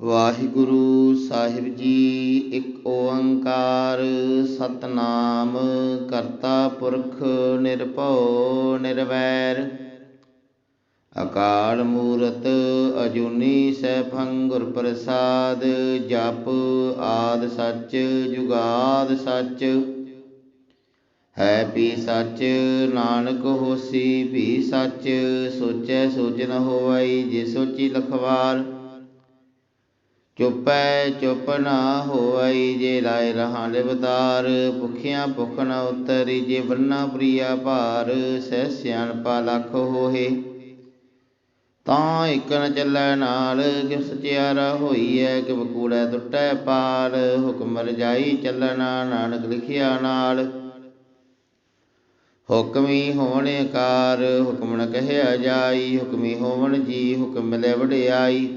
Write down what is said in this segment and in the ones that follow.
ਵਾਹਿਗੁਰੂ ਸਾਹਿਬ ਜੀ, ਇੱਕ ਓੰਕਾਰ ਸਤਨਾਮ, ਕਰਤਾ ਪੁਰਖ ਨਿਰਭਉ ਨਿਰਵੈਰ। ਅਕਾਲ ਮੂਰਤ ਅਜੂਨੀ ਸੈਭੰ ਗੁਰ ਪ੍ਰਸਾਦ ਜਪ ਆਦ ਸੱਚ, ਜੁਗਾਦ ਸੱਚ। ਹੈ ਪੀ ਸੱਚ, ਨਾਨਕ ਹੋਸੀ ਵੀ ਸੱਚ, ਸੋਚੈ ਸੋਚ ਨ ਹੋਵਈ, ਜੇ ਸੋਚੀ ਲਖਵਾਰ ਚੁਪੈ ਚੁਪ ਨਾ ਹੋਈ ਜੇ ਲਾਇ ਰਹਾ ਲਿਵਤਾਰ ਭੁਖਿਆ ਭੁਖ ਨ ਉਤਰੀ ਜੇ ਬੰਨਾ ਪ੍ਰਿਆ ਭਾਰ, ਸਹਿ ਸਿਆਣਪਾ ਲਖ ਹੋਏ ਤਾਂ ਇਕ ਨ ਚੱਲੈ ਨਾਲ ਕਿ ਸਚਿਆਰਾ ਹੋਈਐ ਕਿ ਬਕੂੜੈ ਟੁੱਟੈ ਪਾਲ ਹੁਕਮ ਰਜਾਈ ਚੱਲਣਾ ਨਾਨਕ ਲਿਖਿਆ ਨਾਲ। ਹੁਕਮੀ ਹੋਣ ਕਾਰ ਹੁਕਮ ਨ ਕਹਿਆ ਜਾਈ, ਹੁਕਮੀ ਹੋਵਣ ਜੀ, ਹੁਕਮ ਮਿਲੇ ਵਡਿਆਈ।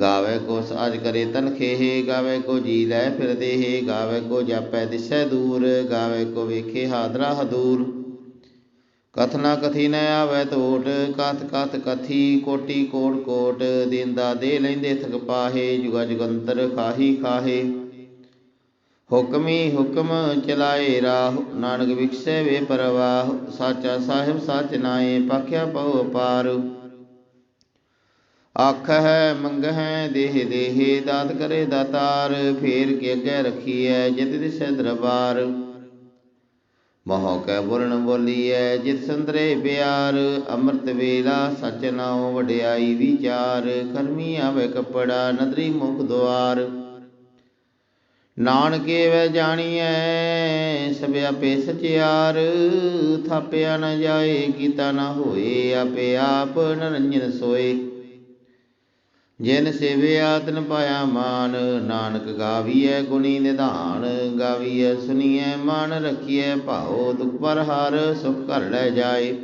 ਗਾਵੇ ਕੋ ਸਾਜ ਕਰੇ ਤਨ ਖੇਹ, ਗਾਵੇ ਕੋ ਜੀ ਲੈ ਫਿਰਦੇ ਦੇਹ, ਗਾਵੇ ਕੋ ਜਾਪੈ ਦਿਸੈ ਦੂਰ, ਗਾਵੇ ਕੋ ਵੇਖੇ ਹਾਦਰਾ ਹਦੂਰ। ਕਥਨਾ ਕਥੀ ਨ ਆਵੇ ਟੋਟ ਕਥ ਕਥ ਕਥੀ ਕੋਟੀ ਕੋਟ ਕੋਟ, ਦਿੰਦਾ ਦੇ ਲੈਂਦੇ ਥਕ ਪਾਹੇ, ਜੁਗਾ ਜੁਗੰਤਰ ਖਾਹੀ ਖਾਹੇ। ਹੁਕਮੀ ਹੁਕਮ ਚਲਾਏ ਰਾਹ, ਨਾਨਕ ਵਿਖਸੇ ਵੇ ਪਰਵਾਹ, ਸਾਚਾ ਸਾਹਿਬ ਸਚ ਨਾਏ, ਪਖਿਆ ਪਉ ਅਪਾਰ। ਆਖ ਹੈ ਮੰਗ ਹੈ ਦੇਹ ਦੇਹ, ਦਾਤ ਕਰੇ ਦਾਤਾਰ, ਫੇਰ ਕੇ ਅੱਗੇ ਰਖੀਐ ਜਿਤ ਦਿਸੈ ਦਰਬਾਰ। ਮੋਹ ਕੈ ਬੁਰਨ ਬੋਲੀਐ, ਜਿਤ ਸੰਦਰੇ ਪਿਆਰ, ਅੰਮ੍ਰਿਤ ਵੇਲਾ ਸਚ ਨਾਉ ਵਡਿਆਈ ਵਿਚਾਰ, ਕਰਮੀ ਆਵੇ ਕਪੜਾ ਨਦਰੀ ਮੁਖ ਦੁਆਰ। ਨਾਨਕੇ ਵੈ ਜਾਣੀਐ, ਸਭ ਆਪੇ ਸਚਿਆਰ, ਥਾਪਿਆ ਨ ਜਾਏ, ਕੀਤਾ ਨ ਹੋਏ ਆਪੇ ਆਪ ਨਰੰਜਨ ਸੋਏ। ਜਿਨ ਸੇਵਿਆ ਤਨ ਪਾਇਆ ਮਾਨ, ਨਾਨਕ ਗਾਵੀਐ ਗੁਣੀ ਨਿਧਾਨ, ਗਾਵੀਐ ਸੁਨੀਐ ਮਨ ਰਖੀਐ ਭਾਉ ਦੁਖ ਪਰ ਹਰ, ਸੁਖ ਘਰ ਲੈ ਜਾਏ।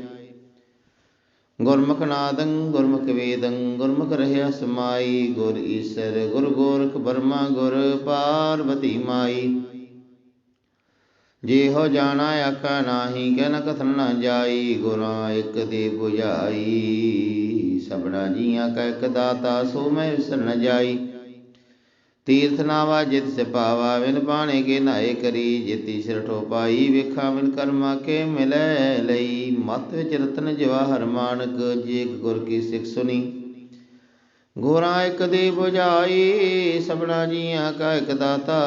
ਗੁਰਮੁਖ ਨਾਦੰ, ਗੁਰਮੁਖ ਵੇਦੰ, ਗੁਰਮੁਖ ਰਹਿਆ ਸਮਾਈ, ਗੁਰ ਈਸਰ, ਗੁਰ ਗੋਰਖ ਬਰਮਾ, ਗੁਰ ਪਾਰਵਤੀ ਮਾਈ। ਜੇ ਹੋ ਜਾਣਾ ਆਖਾ ਨਾਹੀ, ਕਹਿ ਕਥਨ ਨਾ ਜਾਈ, ਗੁਰਾਂ ਇਕ ਦੇ 부ਝਾਈ ਸਭਨਾ ਕਾ ਇਕ ਦਾਤਾ, ਸੋ ਮੈਂ ਵਿਸਰ ਨ ਜਾਈ। ਤੀਰਥ ਨਾਵਾ ਜਿਤ ਸਿਪਾਵਾ ਵਿਨ ਪਾਣੇ ਕੇ ਨਾਏ ਕਰੀ। ਜਿਤੀ ਸਿਰ ਠੋਪਾਈ, ਵੇਖਾ ਵਿਨ ਕਰਮਾ ਕੇ ਮਿਲੈ ਲਈ। ਮਤ ਵਿਚ ਰਤਨ ਜਵਾਹਰ ਮਾਨਕ, ਜੀ ਗੁਰ ਕੀ ਸਿੱਖ ਸੁਨੀ। ਗੋਰਾ ਇਕ ਦੇ 부ਝਾਈ ਸਭਨਾ ਜੀਆਂ ਕਾ ਇਕ ਦਾਤਾ,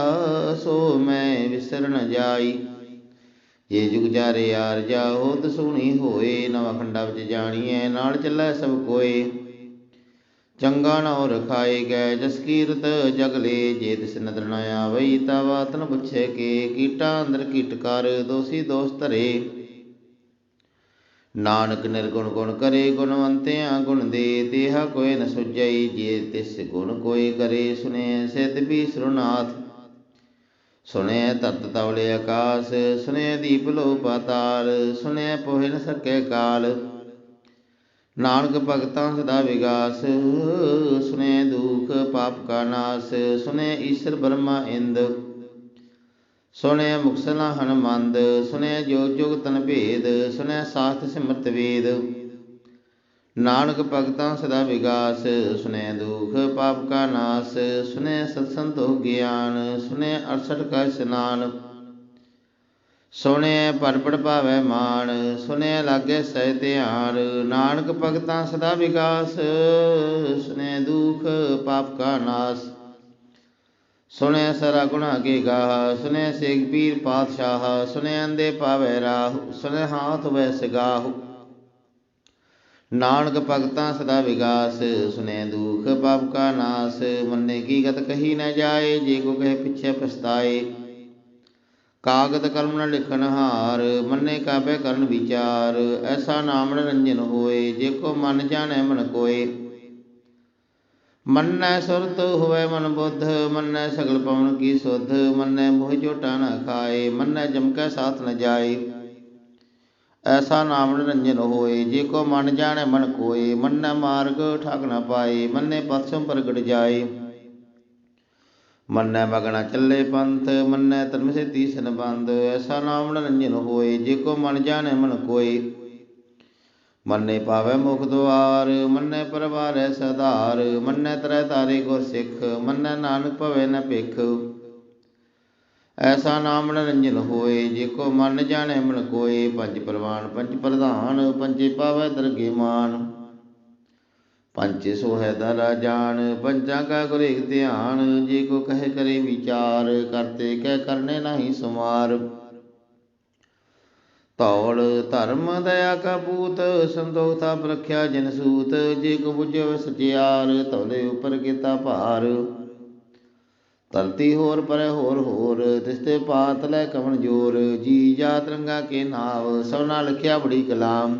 ਸੋ ਮੈਂ ਵਿਸਰ ਨ ਜਾਈ। ਜੇ ਜੁਗ ਜਾਰੇ ਯਾਰ ਜਾਓ ਦਸੂਣੀ ਹੋਏ, ਨਵਾਂ ਖੰਡਾ ਵਿੱਚ ਜਾਣੀਐ, ਨਾਲ ਚੱਲੈ ਸਭ ਕੋਏ। ਚੰਗਾ ਨਉ ਰਖਾਏ ਗਏ, ਜਸ ਕੀਰਤ ਜਗਲੇ ਜੇ ਤਿਸ ਨਦਰ ਨ ਆਵਈ ਤਾ ਬਾਤ ਪੁੱਛੇ ਕੇ, ਕੀਟਾ ਅੰਦਰ ਕੀਟ ਦੋਸੀ ਦੋਸ ਧਰੇ। ਨਾਨਕ ਨਿਰਗੁਣ ਗੁਣ ਕਰੇ, ਗੁਣਵੰਤਿਆ ਗੁਣ ਦੇ, ਤੇਹਾ ਕੋਇ ਨ ਸੁਜਈ ਜੇ ਤਿਸ ਗੁਣ ਕੋਈ ਕਰੇ, ਸੁਨੇ ਸਿਧ ਵੀ ਸਰੁਨਾਥ ਸੁਨੇ ਤਤ ਤਵਲੇ ਆਕਾਸ, ਸੁਨੇ ਦੀਪ ਲੋ ਪਾਤਾਲ ਸੁਨੇ ਪੋਹਿ ਨ ਸਕੈ ਕਾਲ। ਨਾਨਕ ਭਗਤਾਂ ਸਦਾ ਵਿਗਾਸ, ਸੁਨੇ ਦੁਖ ਪਾਪ ਕਾ ਨਾਸ, ਸੁਨੇ ਈਸ਼ਰ ਬ੍ਰਹਮਾ ਇੰਦ। ਸੁਨੇ ਮੁਕਸਲਾ ਹਨਮੰਦ, ਸੁਨੇ ਜੋ ਜੁਗ ਤਨ ਭੇਦ, ਸੁਨੇ ਸਾਥ ਸਿਮਰਤ ਵੇਦ। ਨਾਨਕ ਭਗਤਾਂ ਸਦਾ ਵਿਗਾਸ, ਸੁਨੇ ਦੁਖ ਪਾਪ ਕਾ ਨਾਸ, ਸੁਨੇ ਸਤਸੰਤੋ ਗਿਆਨ, ਸੁਨੇ 68 ਕਾ ਇਸਨਾਨ ਸੁਨੇ ਪਰਪੜ ਭਾਵੈ ਮਾਨ ਸੁਨੇ ਲਾਗੇ ਸਹਿ ਧਿਆਨ, ਨਾਨਕ ਭਗਤਾਂ ਸਦਾ ਵਿਕਾਸ ਸੁਨੇ ਦੁਖ ਪਾਪ ਕਾ ਨਾਸ। ਸੁਨੇ ਸਰਾ ਗੁਣਾ ਕੇ ਗਾਹ ਸੁਨੇ ਸੇਖ ਪੀਰ ਪਾਤਸ਼ਾਹ ਸੁਨੇ ਅੰਦੇ ਪਾਵੈ ਰਾਹ ਸੁਨੇ ਹਾਥ ਵੈ ਸਗਾਹ। ਨਾਨਕ ਭਗਤਾਂ ਸਦਾ ਵਿਗਾਸ ਸੁਨੇ ਦੁਖ ਪਾਪ ਕਾ ਨਾਸ, ਮੰਨੇ ਕੀ ਗਤ ਕਹੀ ਨਾ ਜਾਏ, ਜੇ ਕੋ ਕਹੇ ਪਿਛੇ ਪਛਤਾਏ। ਕਾਗਦ ਕਲਮ ਨਾ ਲਿਖਣ ਹਾਰ, ਮੰਨੇ ਕਾਬੇ ਕਰਨ ਵਿਚਾਰ, ਐਸਾ ਨਾਮ ਰੰਜਨ ਹੋਏ, ਜੇ ਕੋ ਮਨ ਜਾਣੈ ਮਨ ਕੋਏ। ਮੰਨੈ ਸੁਰਤ ਹੋਵੇ ਮਨ ਬੁੱਧ, ਮੰਨੈ ਸਗਲ ਪਵਨ ਕੀ ਸੁਧ, ਮੰਨੈ ਮੋਹ ਝੋਟਾ ਨਾ ਖਾਏ, ਮੰਨੈ ਜਮਕੈ ਸਾਥ ਨ ਜਾਏ। ਐਸਾ ਨਾਮ ਨਿਰੰਜਨ ਹੋਏ, ਜੇ ਕੋ ਮਨ ਜਾਣੈ ਮਨ ਕੋਏ, ਮੰਨੈ ਮਾਰਗ ਠਾਕ ਨ ਪਾਏ, ਮੰਨੇ ਪਥ ਪ੍ਰਗਟ ਜਾਏ। ਮੰਨੈ ਮਗਣਾ ਚੱਲੇ ਪੰਥ, ਮੰਨੈ ਧਰਮ ਸੇ ਤੀਸਨ ਬੰਦ ਐਸਾ ਨਾਮ ਨਿਰੰਜਨ ਹੋਏ, ਜੇ ਕੋ ਮਨ ਜਾਣੈ ਮਨ ਕੋਏ। ਮੰਨੇ ਪਾਵੈ ਮੁਖ ਦੁਆਰ, ਮੰਨੇ ਪਰਵਾਰੈ ਸਧਾਰ, ਮੰਨੇ ਤਰੈ ਤਾਰੇ ਗੁਰ ਸਿੱਖ, ਮੰਨੇ ਨਾਨਕ ਭਵੇ ਨ ਭਿਖ। ਐਸਾ ਨਾਮ ਨਿਰੰਜਨ ਹੋਏ, ਜੇ ਕੋ ਮਨ ਜਾਣੈ ਮਨ ਕੋਏ, ਪੰਜ ਪ੍ਰਵਾਨ, ਪੰਜ ਪ੍ਰਧਾਨ, ਪੰਜੇ ਪਾਵੈ ਦਰਗੇ ਮਾਨ। ਪੰਚੇ ਸੋਹੈ ਦਰਾ ਜਾਣ ਪੰਜਾਂ ਕਾ ਗੁਰ ਏਕ ਧਿਆਨ, ਜੇ ਕੋ ਕਹਿ ਕਰੇ ਵਿਚਾਰ, ਕਰਤੇ ਕਹਿ ਕਰਨੇ ਨਹੀਂ ਸੁਮਾਰ। ਧੌਲ, ਧਰਮ, ਦਇਆ ਕਾ ਪੂਤ, ਸੰਤੋਖ ਥਾਪ ਰਖਿਆ ਜਨ ਸੂਤ, ਜੇ ਕੋ ਬੁਝੇ ਸਚਿਆਰ, ਧੌਲੇ ਉਪਰ ਕੀਤਾ ਭਾਰ। ਧਰਤੀ ਹੋਰ ਪਰ ਹੋਰ ਹੋਰ, ਤਿਸਤੇ ਪਾਤ ਲੈ ਕਵਣ ਜੋਰ, ਜੀ ਜਾਤ ਰੰਗਾ ਕੇ ਨਾਵ, ਸਭਨਾ ਲਿਖਿਆ ਬੜੀ ਕਲਾਮ।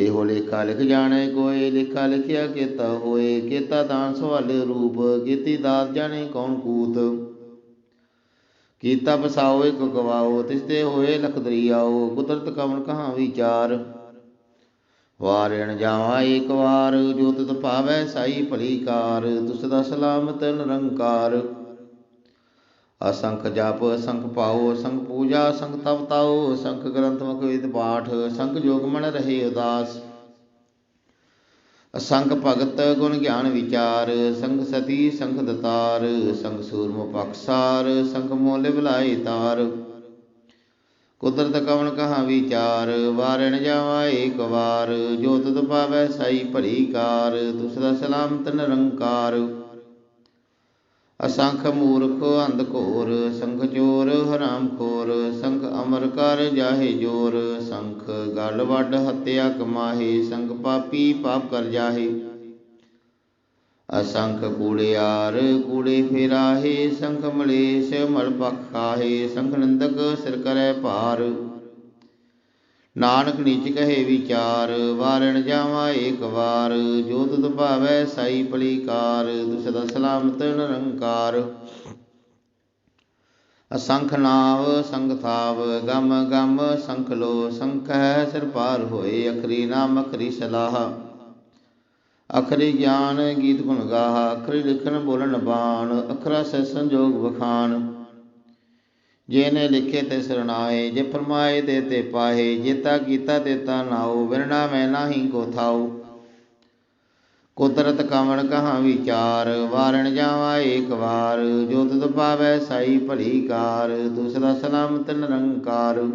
ਇਹੋ ਲੇਖਾ ਲਿਖ ਜਾਣੇ ਕੋਏ, ਲੇਖਾ ਲਿਖਿਆ ਕੀਤਾ ਹੋਏ, ਕੀਤਾ ਦਾਨ ਸਵਾਲੇ ਰੂਪ, ਕੀਤੀ ਦਾਤ ਜਾਣੇ ਕੌਣ ਕੂਤ। ਕੀਤਾ ਬਸਾਓ ਇਕ ਗਵਾਓ ਤਿਸਤੇ ਹੋਏ ਲਖ ਦਰਿਆਓ, ਕੁਦਰਤ ਕਵਣ ਕਹਾਂ ਵਿਚਾਰ। ਵਾਰਣ ਜਾਵਾ ਏਕ ਵਾਰ ਜੋ ਤਿਤ ਭਾਵੈ ਸਾਈ ਭਲੀ ਕਾਰ, ਤੁਸ ਦਾ ਸਲਾਮਤ ਨਿਰੰਕਾਰ। ਅਸੰਖ ਜਪ, ਅਸੰਖ ਪਾਓ, ਅਸੰਖ ਪੂਜਾ, ਅਸੰਖ ਤਪ ਤਾਓ, ਅਸੰਖ ਗ੍ਰੰਥ ਮੁਖ ਵੇਦ ਪਾਠ, ਅਸੰਖ ਜੋਗ ਮਨ ਰਹੇ ਉਦਾਸ। ਅਸੰਖ ਭਗਤ ਗੁਣ ਗਿਆਨ ਵਿਚਾਰ ਸੰਗ ਸਤੀ ਸੰਖ ਦਤਾਰ ਸੰਗ ਸੂਰਮ ਪਖਸਾਰ ਸੰਗ ਮੋਲੇ ਬੁਲਾਏ ਤਾਰ। ਕੁਦਰਤ ਕਵਣ ਕਹਾ ਵਿਚਾਰ, ਵਾਰਣ ਜਾਵਾ ਏਕ ਵਾਰ ਜੋ ਤਤ ਪਾਵੈ ਸਾਈ ਭਲੀ ਕਾਰ, ਤੁਸ ਦਾ ਸਲਾਮਤ ਨਿਰੰਕਾਰ। ਅਸੰਖ ਮੂਰਖ ਅੰਧ ਘੋਰ, ਸੰਖ ਚੋਰ ਹਰਾਮ ਖੋਰ, ਸੰਖ ਅਮਰ ਕਰ ਜਾਹੇ ਜੋਰ, ਸੰਖ ਗਲ ਵੱਡ ਹੱਤਿਆ ਕਮਾਹੇ, ਸੰਖ ਪਾਪੀ ਪਾਪ ਕਰ ਜਾਹੇ। ਅਸੰਖ ਕੂੜਿਆਰ ਕੂੜੇ ਫੇਰਾਹੇ, ਸੰਖ ਮਲੇਸ਼ ਮਲ ਪਖਾਹੇ ਸੰਖ ਨੰਦਕ ਸਿਰ ਕਰੈ ਭਾਰ। ਨਾਨਕ ਨੀਚ ਕਹੇ ਵਿਚਾਰ, ਵਾਰਣ ਜਾਵਾ ਏਕ ਵਾਰ, ਜੋ ਤੁਧ ਭਾਵੈ ਸਾਈ ਪਲੀਕਾਰ ਕਾਰ ਤੁਸ ਸਲਾਮਤ ਨਿਰੰਕਾਰ। ਅਸੰਖ ਨਾਵ, ਸੰਗ ਥਾਵ, ਗਮ ਗਮ, ਸੰਖ ਲੋ ਸੰਖ ਹੈ ਸਿਰ ਪਾਰ ਹੋਏ, ਅਖਰੀ ਨਾਮ, ਅਖਰੀ ਸਲਾਹ। ਅਖਰੀ ਗਿਆਨ ਗੀਤ ਗੁਣ ਗਾਹ, ਅਖਰੀ ਲਿਖਣ ਬੋਲਣ ਬਾਣ, ਅਖਰਾ ਸੇ ਸੰਜੋਗ ਵਖਾਨ ਜੇ ਨੇ ਲਿਖੇ ਤੇ ਸਰਣਾਏ, ਜੇ ਫਰਮਾਏ ਦੇ ਤੇ ਪਾਹੇ ਜੇਤਾ ਕੀਤਾ ਦੇਤਾ ਨਾਉ, ਵਿਰਣਾ ਮੈਂ ਨਾਹੀ ਕੋ ਥਾਉ। ਕੁਦਰਤ ਕਵਣ ਕਹਾ ਵਿਚਾਰ, ਵਾਰਣ ਜਾਵਾ ਏਕ ਵਾਰ, ਜੋ ਤੁਧ ਪਾਵੈ ਸਾਈ ਭਲੀ ਕਾਰ ਦੂਸਰਾ ਸਲਾਮਤ ਨਿਰੰਕਾਰ।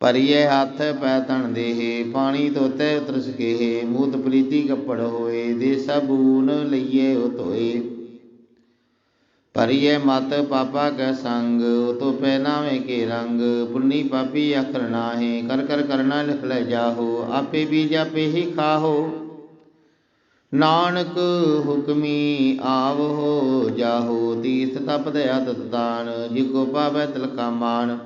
ਭਰੀਏ ਹੱਥ ਪੈ ਤਣ ਦੇਹੇ, ਪਾਣੀ ਧੋਤੇ ਉਤਰ ਸਕੇਹੇ ਮੂਤ ਪ੍ਰੀਤੀ ਕੱਪੜ ਹੋਏ ਦੇ ਸਬੂਨ ਲਈਏ ਉਹ ਧੋਏ ਪਰਿਏ ਮਤ ਪਾਪਾ ਕੈ ਸੰਗ ਤੋ ਪਹਿਨਾਵੇ ਕੇ ਰੰਗ। ਪੁੰਨੀ ਪਾਪੀ ਅਖਰ ਨਾਹੇ, ਕਰ ਕਰ ਕਰਨਾ ਲਿਖ ਲੈ ਜਾਹੋ, ਆਪੇ ਵੀ ਜਾਪੇ ਹੀ ਖਾਹੋ। ਨਾਨਕ ਹੁਕਮੀ ਆਵ ਹੋ ਜਾਹੋ, ਤੀਰਥ ਤਪ ਦਇਆ ਤਤ ਦਾਨ ਜਿਕੋ ਪਾਵੈ ਤਿਲਕਾ ਮਾਨ।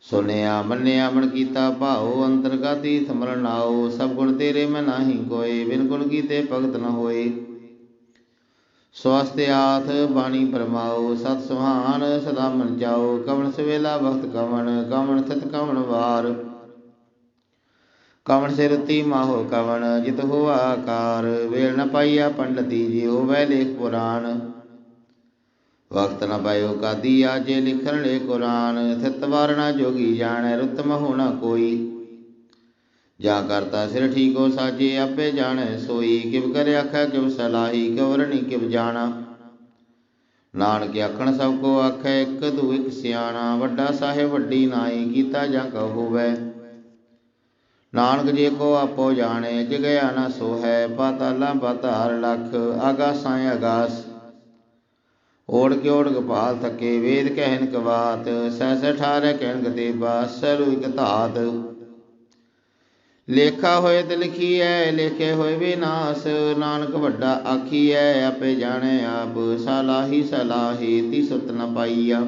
ਸੁਨਿਆ ਮੰਨਿਆ ਮਨ ਕੀਤਾ ਭਾਉ, ਅੰਤਰਗਤੀ ਸਮਰਨ ਆਓ, ਸਭ ਗੁਣ ਤੇਰੇ ਮੈਂ ਨਾਹੀ ਕੋਏ, ਬਿਨ ਗੁਣ ਕੀਤੇ ਭਗਤ ਨ ਹੋਏ। ਸਵਸਤ ਬਾਣੀ ਪਰਮਾਓ ਸਤ ਸੁਹਾਨ ਸਦਾ ਮਨ ਜਾਓ ਕਵਣ ਸਵੇਲਾ ਵਖਤ ਕਵਣ ਕਵਣ ਥਿਤ ਕਵਣ ਵਾਰ। ਕਵਣ ਸਿਰਤੀ ਮਾਹੋ ਕਵਣ, ਜਿਤ ਹੋਆ ਆਕਾਰ, ਵੇਲ ਨ ਪਾਈਆ ਪੰਡਤੀ ਜੀ, ਹੋਵੇ ਲੇਖ ਪੁਰਾਣ। ਵਕਤ ਨ ਪਾਇਓ ਕਾਦੀ ਆਜੇ ਲਿਖਣ ਲੇ ਕੁਰਾਨ, ਥਿਤ ਵਾਰਣਾ ਜੋਗੀ ਜਾਣੈ ਰੁਤਮ ਹੋਣਾ ਕੋਈ। ਜਾ ਕਰਤਾ ਸਿਰ ਠੀਕੋ ਸਾਜੇ ਆਪੇ ਜਾਣੈ ਸੋਈ ਕਿਵ ਕਰ ਆਖੈ ਕਿਵ ਸਲਾਹੀ ਕਵਰਣੀ ਕਿਵ ਜਾਣਾ ਨਾਨਕ ਆਖਣ ਸਭ ਕੋ ਆਖੈ ਇੱਕ ਦੂ ਇੱਕ ਸਿਆਣਾ ਵੱਡਾ ਸਾਹਿਬ ਵੱਡੀ ਨਾਈ ਕੀਤਾ ਜਾਂ ਕਹੋ ਹੋਵੇ ਨਾਨਕ ਜੇ ਕੋ ਆਪੋ ਜਾਣੇ ਜਿਗਿਆ ਨਾ ਸੋ ਹੈ ਪਾਤਾਲਾਂ ਪਾਤਾਰ ਲਖ ਆਗਾਸਾਂ ਆਗਾਸ ਓੜ ਕੇ ਓੜ ਗਪਾਲ ਥਕੇ ਵੇਦ ਕਹਿਨ ਕਵਾਤ ਸਹਿ ਸਹਿ ਠਾਰੇ ਕਹਿਣ ਗਤੇ ਬਾਸ ਸਰੂ ਇਕ ਧਾਤ ਲੇਖਾ ਹੋਏ ਤੇ ਲਿਖੀ ਲਿਖੀਐ, ਲੇਖੇ ਹੋਏ ਵਿਨਾਸ਼, ਨਾਨਕ ਵੱਡਾ ਆਖੀ ਆਖੀਐ, ਆਪੇ ਜਾਣੇ ਆਪ, ਸਲਾਹੀ ਸਲਾਹੀ ਤੀ ਸੁਤ ਨ ਪਾਈਆ।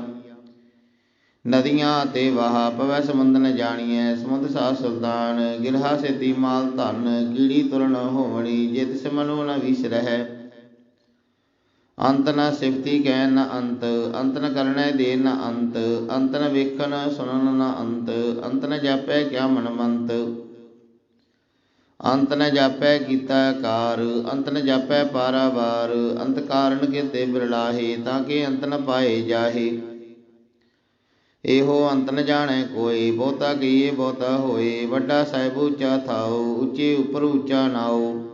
ਨਦੀਆਂ ਤੇ ਵਾਹ ਪਵੈ ਸਮੁੰਦ ਨ ਜਾਣੀਐ, ਸਮੁੰਦ ਸਾ ਸੁਲਤਾਨ, ਗਿਰਹਾ ਸੇਤੀ ਮਾਲ ਧਨ, ਕੀੜੀ ਤੁਰਨ ਹੋਵਣੀ, ਜਿਤ ਤਿਸ ਨ ਵਿਸਰਹਿ ਅੰਤ ਨ ਸਿਫਤੀ ਕਹਿ ਨ ਅੰਤ ਅੰਤ ਨ ਕਰਣੈ ਦੇ ਨ ਅੰਤ ਅੰਤ ਨ ਵੇਖਣ ਸੁਣਨ ਨ ਅੰਤ ਅੰਤ ਨ ਜਾਪੈ ਕਿਆ ਮਨ ਮੰਤ ਅੰਤ ਨ ਜਾਪੈ ਕੀਤਾ ਕਾਰ ਅੰਤ ਨ ਜਾਪੈ ਪਾਰਾਵਾਰ, ਅੰਤ ਕਾਰਨ ਕੀਤੇ ਬਿਰਲਾਹੇ, ਤਾਂ ਕਿ ਅੰਤ ਨ ਪਾਏ ਜਾਹੇ। ਇਹੋ ਅੰਤ ਨ ਜਾਣੈ ਕੋਈ ਬਹੁਤਾ ਕਹੀਏ ਬਹੁਤਾ ਹੋਏ, ਵੱਡਾ ਸਾਹਿਬ ਉੱਚਾ ਥਾਉ ਉੱਚੇ ਉਪਰ ਉੱਚਾ ਨਾਉ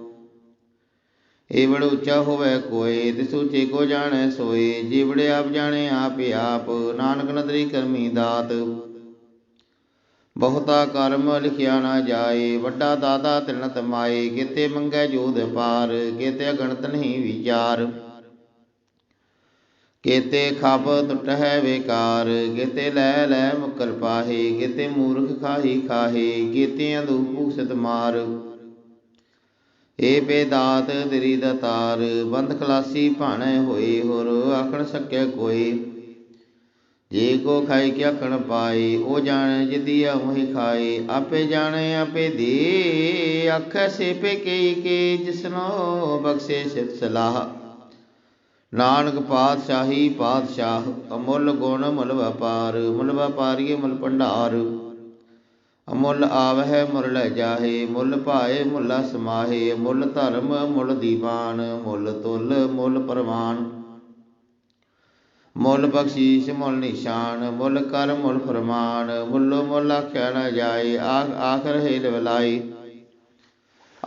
ਏਵੜ ਉੱਚਾ ਹੋਵੇ ਕੋਏ, ਤਿਸ ਉੱਚੇ ਕੋ ਜਾਣੈ ਸੋਏ, ਜੀਵੜ ਆਪ ਜਾਣੈ ਆਪ ਆਪ, ਨਾਨਕ ਨਦਰੀ ਕਰਮੀ ਦਾਤ। ਬਹੁਤਾ ਕਰਮ ਲਿਖਿਆ ਨਾ ਜਾਏ, ਵੱਡਾ ਦਾਤਾ ਤਿਰਨਤ ਮਾਏ ਕਿਤੇ ਮੰਗੈ ਜੋਧ ਪਾਰ ਕਿਤੇ ਗਣਤ ਨਹੀਂ ਵਿਚਾਰ। ਕੇਤੇ ਖਪ ਟੁੱਟਹਿ ਵੇਕਾਰ ਕੇਤੇ ਲੈ ਲੈ ਮੁਕਰ ਪਾਹੇ ਕਿਤੇ ਮੂਰਖ ਖਾਹੀ ਖਾਹੇ ਕੇਤੇ ਅੰਧੂ ਭੂਸਤ ਮਾਰ। ਏ ਬੇਦਾਤ ਤੇਰੀ ਦਤਾਰ, ਬੰਦ ਖਲਾਸੀ ਭਾਣੇ ਹੋਏ, ਹੋਰ ਆਖਣ ਸਕੈ ਕੋਈ। ਜੇ ਕੋ ਖਾਈ ਕਿ ਆਖਣ ਪਾਏ, ਉਹ ਜਾਣੇ ਜਿਦੀ ਆ ਮੋਹਿ ਖਾਏ। ਆਪੇ ਜਾਣੇ, ਆਪੇ ਦੇ, ਆਖੈ ਸੇ ਕਈ ਕੇ, ਜਿਸਨੋ ਬਖਸ਼ੇ ਸਿਤ ਸਲਾਹ। ਨਾਨਕ ਪਾਤਸ਼ਾਹੀ ਪਾਤਸ਼ਾਹ, ਅਮੁੱਲ ਗੁਣ ਮੁੱਲ ਵਪਾਰ, ਮੁੱਲ ਵਪਾਰੀਏ ਮੁੱਲ ਭੰਡਾਰ। ਅਮੁੱਲ ਆਵਹਿ ਮੁੱਲ ਲੈ ਜਾਹੇ, ਮੁੱਲ ਭਾਏ ਮੁੱਲਾ ਸਮਾਹੇ, ਮੁੱਲ ਧਰਮ ਮੁੱਲ ਦੀਵਾਨ, ਮੁੱਲ ਤੁਲ ਮੁੱਲ ਪਰਵਾਨ। ਮੁੱਲ ਬਖਸ਼ੀਸ਼, ਮੁੱਲ ਨਿਸ਼ਾਨ, ਮੁੱਲ ਕਰ, ਮੁੱਲ ਫਰਮਾਨ, ਮੁੱਲੋ ਮੁੱਲ ਆਖਿਆ ਨਾ ਜਾਏ, ਆਖ ਆਖਰ ਹੈ ਲਵਲਾਈ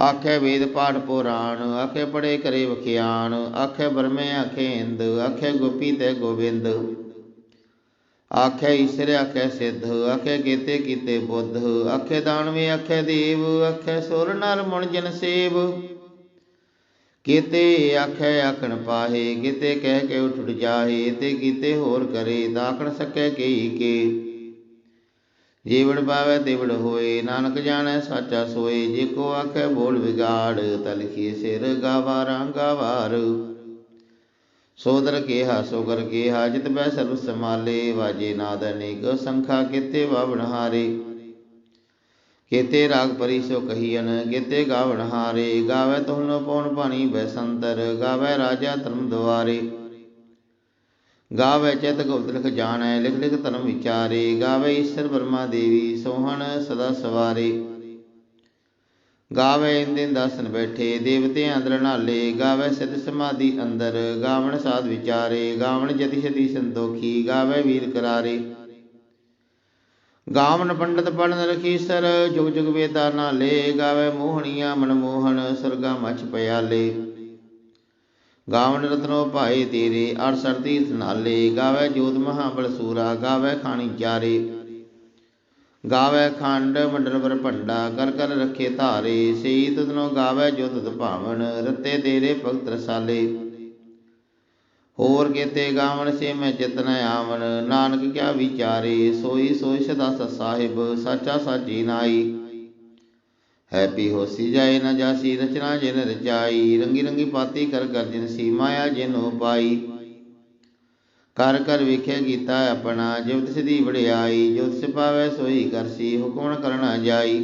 ਆਖੇ ਵੇਦ ਪਾਠ ਪੁਰਾਣ, ਆਖੇ ਪੜੇ ਕਰੇ ਵਖਿਆਨ ਆਖੇ ਬਰਮੇ ਆਖੇ ਇੰਦ, ਆਖੇ ਗੋਪੀ ਤੇ ਗੋਬਿੰਦ। ਆਖੇ ਈਸ਼ਰ ਆਖੇ ਸਿੱਧ, ਆਖੇ ਕੀਤੇ ਕੀਤੇ ਬੁੱਧ, ਆਖੇ ਦਾਨਵੇ ਆਖੇ ਦੇਵ, ਆਖੇ ਸੁਰ ਨਰ ਮਣ ਜਨ ਸੇਵ। ਕੀਤੇ ਆਖੇ ਆਖਣ ਪਾਹੇ, ਕੀਤੇ ਕਹਿ ਕੇ ਉਠ ਜਾਹੇ, ਤੇ ਕੀਤੇ ਹੋਰ ਕਰੇ, ਦਾਖਣ ਸਕੈ ਕਈ ਕੇ। ਜੀਵੜ ਪਾਵੇ ਤਿਵੜ ਹੋਏ, ਨਾਨਕ ਜਾਣੈ ਸਾਚਾ ਸੋਏ, ਜੇ ਕੋ ਆਖੇ ਬੋਲ ਵਿਗਾੜ ਤਲਖੀ ਸਿਰ ਗਾਵਾਰਾਂ ਗਾਵਾਰ ਵਾਰ ਸੋਦਰ ਕੇਹਾ, ਸੋਗਰ ਕੇਹਾ ਜਿਤ ਬੈ ਸਰਬ ਸਮਾਲੇ ਵਾਜੇ ਨਾਦ ਅਨੇਕ ਸੰਖਾ ਕੀਤੇ ਵਾਵਣ ਹਾਰੇ। ਕੀਤੇ ਰਾਗ ਪਰੀ ਸੋ ਕਹੀਨ ਕੀਤੇ ਗਾਵਣ ਹਾਰੇ। ਗਾਵੇ ਤੁਹਨੋ ਪਉਣ ਪਾਣੀ ਬੈਸੰਤਰ ਗਾਵੇ ਰਾਜਾ ਧਰਮ ਦੁਆਰੇ। ਗਾਵੇ ਚਿਤ ਗੁਪਤ ਲਿਖ ਜਾਣੈ, ਲਿਖ ਲਿਖ ਧਰਮ ਵਿਚਾਰੇ। ਗਾਵੇ ਈਸ਼ਰ ਬਰਮਾ ਦੇਵੀ, ਸੋਹਣ ਸਦਾ ਸਵਾਰੇ। ਗਾਵੇ ਇੰਦਿਨ ਦਾਸਨ ਬੈਠੇ, ਦੇਵਤੇ ਅੰਦਰ ਨਾਲੇ। ਗਾਵੇ ਸਿਧ ਸਮਾਧੀ ਅੰਦਰ, ਗਾਵਣ ਸਾਧ ਵਿਚਾਰੇ। ਗਾਵਣ ਜਤੀ ਸਤੀ ਸੰਤੋਖੀ, ਗਾਵੇ ਵੀਰ ਕਰਾਰੇ। ਗਾਵਨ ਪੰਡਤ ਪੜਨ ਰਖੀਸਰ ਜੁਗ ਜੁਗ ਵੇਦਾ ਨਾਲੇ ਗਾਵੇ ਮੋਹਣੀਆਂ ਮਨਮੋਹਨ ਸੁਰਗਾ ਮਛ ਪਿਆਲੇ। ਗਾਵਨ ਰਤਨੋ ਭਾਏ ਤੇਰੇ 68 ਤੀਰਥ ਨਾਲੇ, ਗਾਵੇ ਜੋਤ ਮਹਾਬਲ ਸੂਰਾ, ਗਾਵੇ ਖਾਣੀ ਚਾਰੇ। ਗਾਵੇ ਖੰਡ ਮੰਡਲ ਪਰ ਭੰਡਾ, ਕਰ ਕਰ ਰੱਖੇ ਧਾਰੇ, ਸਈ ਤਦਨੋ ਗਾਵੇ ਜੋਤ ਤਤ ਭਾਵਨ, ਰਤੇ ਤੇਰੇ ਭਗਤ ਰਸਾਲੇ। ਹੋਰ ਕੀਤੇ ਗਾਵਣ ਸੇ ਮੈਂ ਚਿਤਨ ਆਵਣ। ਨਾਨਕ ਕਿਆ ਵਿਚਾਰੇ, ਸੋਈ ਸੋਈ ਸਦਾ ਸਤ ਸਾਹਿਬ, ਸਾਚਾ ਸਾਚੀ ਨਾਈ। ਹੈਪੀ ਹੋਸੀ ਜਾਏ ਨਾ ਜਾਸੀ, ਰਚਨਾ ਜਿਨ ਰਚਾਈ। ਰੰਗੀ ਰੰਗੀ ਪਾਤੀ ਕਰ ਕਰ ਜਿਨ ਸੀ ਮਾਇਆ ਜਿਨੋ ਪਾਈ। ਕਰ ਕਰ ਵਿਖੇ ਗੀਤਾ ਆਪਣਾ ਜਿਵਤ ਸਿਧੀ ਵੜਿਆਈ ਵਡਿਆਈ ਜੋ ਤਿਸ ਪਾਵੈ ਸੋਈ ਕਰਸੀ ਹੁਕਮ ਕਰਨਾ ਜਾਈ।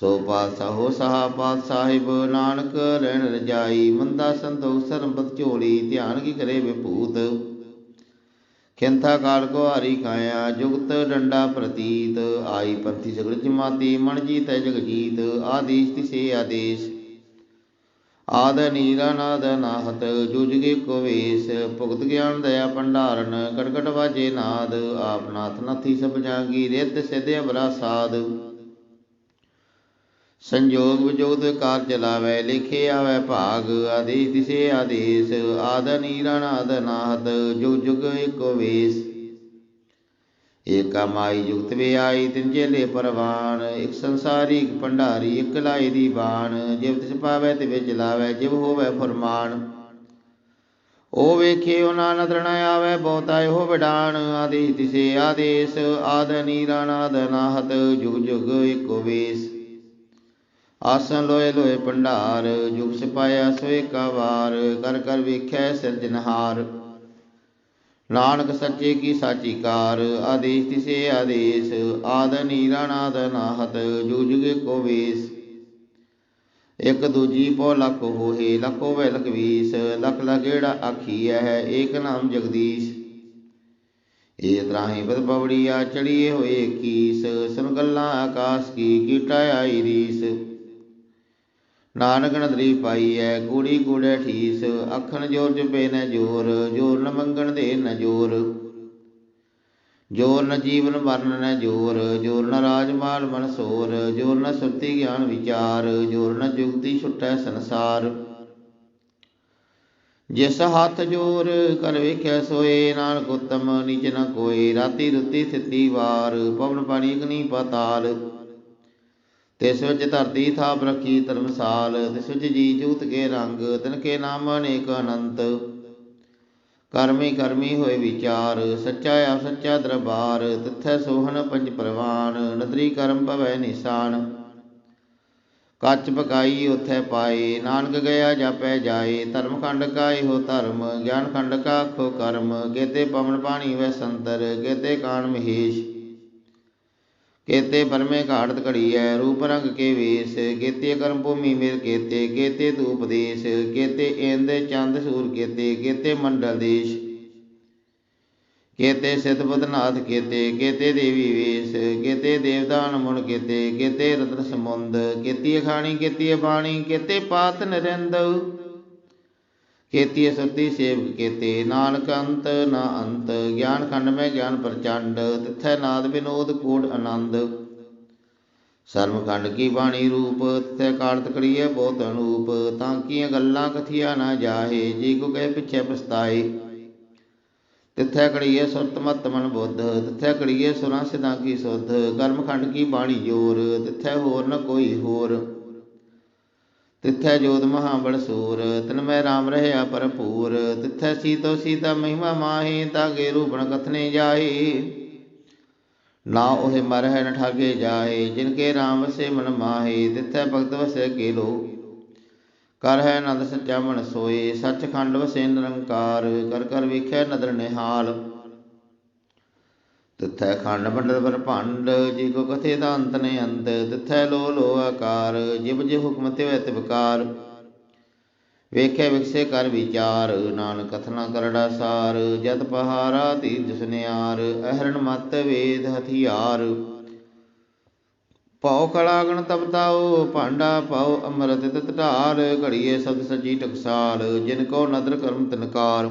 ਸੋ ਪਾਤਸ਼ਾਹ ਹੋ ਸਹਾ ਪਾਤ ਸਾਹਿਬ ਨਾਨਕ ਰਹਿਣ ਰਜਾਈ, ਮੰਦਾ ਸੰਤੋਖ, ਸਰਬਤ ਝੋਲੀ, ਧਿਆਨ ਕੀ ਕਰੇ ਵਿਭੂਤ? ਖਿੰਥਾ ਕਾਲ ਕੋ ਹਾਰੀ ਕਾਇਆ ਜੁਗਤ ਡੰਡਾ ਪ੍ਰਤੀਤ। ਆਈ ਪੰਥੀ ਸਗਲ ਜਮਾਤੀ, ਮਨ ਜੀਤੈ ਜਗ ਜੀਤ ਆਦੇਸ਼ ਤਿਸੇ ਆਦੇਸ਼। ਆਦ ਨੀਰਾ ਨਾਦ ਨਾਹਤ ਜੁਜਗੇ ਕੋ ਵੇਸ। ਭੁਗਤ ਗਿਆਨ ਦਇਆ ਭੰਡਾਰਨ ਕਟਕਟ ਵਾਜੇ ਨਾਦ। ਆਪ ਨਾਥ ਨਥੀ ਸਭ ਜਾਂਗੀ ਰਿਤ ਸਿਧ ਅਬਰਾ ਸਾਧ। ਸੰਜੋਗ ਵਿਜੋਗ ਕਾਰ ਚਲਾਵੇ, ਲਿਖੇ ਆਵੇ ਭਾਗ, ਆਦੇਸ਼ ਦਿਸੇ ਆਦੇਸ਼, ਆਦ ਨੀਰਾ ਨਾਦ ਜੁਗ ਜੁਗ ਏਕੋ ਵੇਸ। ਏਕਾ ਮਾਈ ਜੁਗਤ ਵੇ ਆਈ, ਤਿਨ ਚੇਲੇ ਪਰਵਾਨ, ਇਕ ਸੰਸਾਰੀ, ਇਕ ਭੰਡਾਰੀ, ਇਕ ਲਾਈ ਦੀ ਬਾਣ ਜਿਵ ਤਿਸ ਪਾਵੇ ਤੇ ਵਿੱਚ ਲਾਵੇ ਜਿਵ ਹੋਵੇ ਫਰਮਾਨ। ਉਹ ਵੇਖੇ ਉਹਨਾਂ ਨਦਰ ਨ ਆਵੇ, ਬਹੁਤਾ ਇਹੋ ਵਿਡਾਨ ਆਦੇਸ਼ ਤਿਸੇ ਆਦੇਸ਼, ਆਦ ਨੀਰਾ ਨਾਦ ਨਾਹਤ ਜੁਗ ਜੁਗ ਏਕੋ ਵੇਸ। ਆਸਨ ਲੋਏ ਲੋਏ ਭੰਡਾਰ, ਜੁਗ ਸਿਪਾਇਆ ਸੋਏ ਕਾ ਵਾਰ ਕਰ ਕਰ ਵੇਖੈ ਸਿਰਜਨਹਾਰ ਨਾਨਕ ਸੱਚੇ ਕੀ ਸਾਚੀ ਕਾਰ, ਆਦੇਸ਼ ਤਿਸੇ ਆਦੇਸ਼, ਆਦ ਨੀਰਾ ਨਾਦ ਨਾਹਤ ਜੁਜੁਗੇ ਕੋ ਵੇਸ। ਇਕ ਦੂਜੀ ਪੋ ਲਖ ਹੋਏ ਲਖੋ ਵੇ ਲਖ ਵੀਸ, ਲਖ ਲਗੇੜਾ ਆਖੀਐ ਹੈ, ਏਕ ਨਾਮ ਜਗਦੀਸ਼। ਏ ਤਰਾਹੀ ਬਦ ਪਵੜੀਆ ਚੜੀਏ ਹੋਏ ਕੀਸ, ਸੁਨ ਗੱਲਾਂ ਆਕਾਸ਼ ਕੀ, ਕੀਟਾ ਆਈ ਰੀਸ। ਨਾਨਕ ਨਦਰੀ ਪਾਈ ਐ ਗੂੜੀ ਗੂੜੇ ਠੀਸ, ਅਖਣ ਜੋਰ ਜਪੇ ਨ ਜੋਰ ਜੋਰ ਨ ਮੰਗਣ ਦੇ ਨ ਜੋਰ। ਜੋਰ ਨ ਜੀਵਨ ਮਰਨ ਨ ਜੋਰ ਜੋਰ ਨ ਰਾਜ ਮਾਲ ਮਨ ਸੋਰ, ਜੋਰ ਨ ਸੁਰਤੀ ਗਿਆਨ ਵਿਚਾਰ, ਜੋਰ ਨ ਜੁਗਤੀ ਛੁਟੈ ਸੰਸਾਰ। ਜਿਸ ਹੱਥ ਜੋਰ ਕਰ ਵੇਖਿਆ ਸੋਏ, ਨਾਨਕ ਉਤਮ ਨੀਚ ਨ ਕੋਏ, ਰਾਤੀ ਰੁੱਤੀ ਥਿਤੀ ਵਾਰ, ਪਵਨ ਪਾਣੀ ਅਗਨੀ ਪਾਤਾਲ। ਤਿਸ ਵਿੱਚ ਧਰਤੀ ਥਾਪ ਰੱਖੀ ਧਰਮਸਾਲ, ਤਿਸ ਵਿੱਚ ਜੀ ਜੂਤ ਕੇ ਰੰਗ, ਤਿਨ ਕੇ ਨਾਮ ਅਨੇਕ ਅਨੰਤ। ਕਰਮੀ ਕਰਮੀ ਹੋਏ ਵਿਚਾਰ, ਸੱਚਾ ਆ ਸੱਚਾ ਦਰਬਾਰ, ਤਿੱਥੈ ਸੋਹਣ ਪੰਜ ਪ੍ਰਵਾਨ, ਨਦਰੀ ਕਰਮ ਭਵੈ ਨਿਸ਼ਾਨ। ਕੱਚ ਪਕਾਈ ਉਥੈ ਪਾਏ, ਨਾਨਕ ਗਿਆ ਜਾਪੈ ਜਾਏ, ਧਰਮ ਖੰਡ ਕਾ ਇਹੋ ਧਰਮ, ਗਿਆਨ ਖੰਡ ਕਾ ਖੋ ਕਰਮ, ਗੇਤੇ ਪਵਨ ਪਾਣੀ ਵੈ ਸੰਤਰ, ਗੇਤੇ ਕਾਣ ਮਹੇਸ਼। ਕੇਤੇ ਪਰਮੇ ਘਾੜਤ ਘੜੀਐ, ਰੂਪ ਰੰਗ ਕੇ ਵੇਸ, ਕੇਤੇ ਕਰਮ ਭੂਮੀ ਮੇਰ ਕੇਤੇ ਕੇਤੇ ਤੂ ਉਪਦੇਸ਼ ਕੇਤੇ ਇੰਦ ਚੰਦ ਸੂਰ ਕੇਤੇ ਕੇਤੇ ਮੰਡਲ ਦੇਸ਼। ਕੇਤੇ ਸਿਧ ਬਦਨਾਥ ਕੇਤੇ ਕੇਤੇ ਦੇਵੀ ਵੇਸ, ਕੇਤੇ ਦੇਵਦਾਨ ਮੁਨ ਕੇਤੇ ਕੇਤੇ ਰਤਨ ਸਮੁੰਦ, ਕੇਤੀ ਅਖਾਣੀ, ਕੇਤੀ ਬਾਣੀ ਕੇਤੇ ਪਾਤ ਨਰਿੰਦ ਕੇਤੀ ਸੁਰਤੀ ਸੇਵਕ ਕੇਤੇ, ਨਾਨਕ ਅੰਤ ਨਾ ਅੰਤ, ਗਿਆਨ ਖੰਡ ਮੈਂ ਗਿਆਨ ਪ੍ਰਚੰਡ, ਤਿਥੈ ਨਾਦ ਬਿਨੋਦ ਕੂੜ ਆਨੰਦ। ਸਰਮ ਖੰਡ ਕੀ ਬਾਣੀ ਰੂਪ, ਤਿਥੈ ਕਾਰਤ ਕਰੀਏ ਬਹੁਤ ਅਨੂਪ, ਤਾਂ ਕੀਆਂ ਗੱਲਾਂ ਕਥੀਆਂ ਨਾ ਜਾਹੇ, ਜੀ ਕੋ ਕਹੇ ਪਿਛੇ ਪਛਤਾਏ। ਤਿਥੈ ਕੜੀਏ ਸੁਰਤ ਮਤ ਮਨ ਬੁੱਧ, ਤਿਥੈ ਕੜੀਏ ਸੁਰਾਂ ਸਿਧਾਂ ਕੀ ਸੁਧ, ਕਰਮ ਖੰਡ ਕੀ ਬਾਣੀ ਜੋਰ, ਤਿਥੈ ਹੋਰ ਨ ਕੋਈ ਹੋਰ। ਤਿਥੈ ਜੋਤ ਮਹਾ ਬੜ ਸੂਰ, ਤਿਨ ਮੈਂ RAM ਰਹਿਆ ਭਰਪੂਰ, ਤਿਥੈ ਸੀਤੋ ਸੀਤਾ ਮਹਿਮਾ ਮਾਹੀ, ਤਾਗੇ ਰੂਪਣ ਕਥਨੇ ਜਾਏ ਨਾ ਉਹੇ ਮਰ ਹੈ ਨ ਠਾਗੇ ਜਾਏ ਜਿਨ ਕੇ RAM ਵਸੇ ਮਨ ਮਾਹੀ, ਤਿਥੈ ਭਗਤ ਵਸੇ ਕੇ ਲੋ ਕਰ ਹੈ ਨੰਦ ਸੱਚਾ ਮਨ ਸੋਏ ਸੱਚਖੰਡ ਵਸੇ ਨਿਰੰਕਾਰ, ਕਰ ਕਰ ਵੇਖਿਆ ਨਦਰ ਨਿਹਾਲ। ਤਿਥੈ ਖੰਡ ਮੰਡਲ ਪਰ ਭੰਡ ਜੀ ਕੋ ਕਥੇ ਦਾ ਅੰਤ ਨੇ ਅੰਤ, ਤਿਥੈ ਲੋ ਲੋ ਆਕਾਰ ਜਿਬ ਜੇ ਹੁਕਮ ਤੇ ਵੈ ਤਿਵਕਾਰ ਵੇਖੇ ਵਿਖਸੇ ਕਰ ਵਿਚਾਰ, ਨਾਨਕ ਕਥਨਾ ਕਰੜਾ ਸਾਰ, ਜਤ ਪਹਾਰਾ ਤੀਰ ਸੁਨਿਆਰ, ਅਹਰਣ ਮਤ ਵੇਦ ਹਥਿਆਰ। ਪਉ ਕਲਾਗਣ ਤਪਤਾਉ ਭਾਂਡਾ ਪਾਉ ਅੰਮ੍ਰਿਤ ਤਿਤ ਢਾਲ ਘੜੀਏ ਸਬਦ ਸੱਜੀ ਟਕਸਾਲ, ਜਿਨ ਕੋ ਨਦਰ ਕਰਮ ਤਨਕਾਰ।